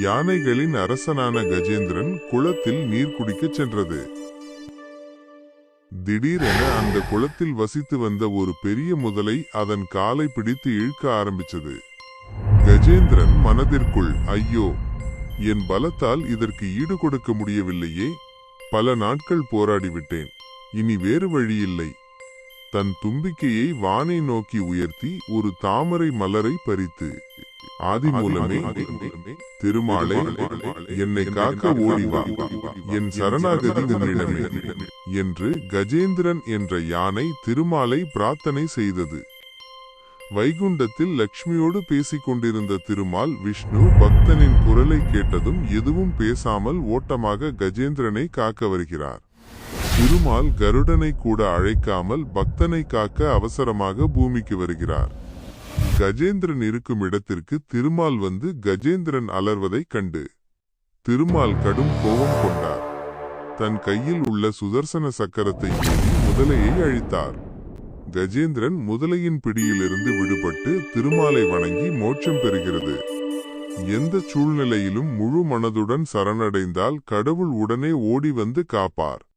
யானைகளின் அரசனான கஜேந்திரன் குளத்தில் நீர் குடிக்கச் சென்றது. திடீரென அந்த குளத்தில் வசித்து வந்த ஒரு பெரிய முதலை அதன் காலை பிடித்து இழுக்க ஆரம்பிச்சது. கஜேந்திரன் மனதிற்குள் ஐயோ என் பலத்தால் இதற்கு ஈடு கொடுக்க முடியவில்லையே. பல நாட்கள் போராடிவிட்டேன் இனி வேறு வழியில்லை. தன் தும்பிக்கையை வானை நோக்கி உயர்த்தி ஒரு தாமரை மலரை பறித்து ஆதி மூலமே திருமாலே என்னை காக்க ஓடி வா. என் சரணாகதி உன்னிடமே என்று கஜேந்திரன் என்ற யானை திருமாலை பிரார்த்தனை செய்தது. வைகுண்டத்தில் லக்ஷ்மியோடு பேசிக் கொண்டிருந்த திருமால் விஷ்ணு பக்தனின் குரலை கேட்டதும் எதுவும் பேசாமல் ஓட்டமாக கஜேந்திரனை காக்க வருகிறார். திருமால் கருடனை கூட அழைக்காமல் பக்தனை காக்க அவசரமாக பூமிக்கு வருகிறார். கஜேந்திரன் இருக்கும் இடத்திற்கு திருமால் வந்து கஜேந்திரன் அலர்வதைக் கண்டு திருமால் கடும் கோபம் கொண்டார். தன் கையில் உள்ள சுதர்சன சக்கரத்தை முதலையை அழித்தார். கஜேந்திரன் முதலையின் பிடியிலிருந்து விடுபட்டு திருமாலை வணங்கி மோட்சம் பெறுகிறது. எந்த சூழ்நிலையிலும் முழு மனதுடன் சரணடைந்தால் கடவுள் உடனே ஓடி வந்து காப்பார்.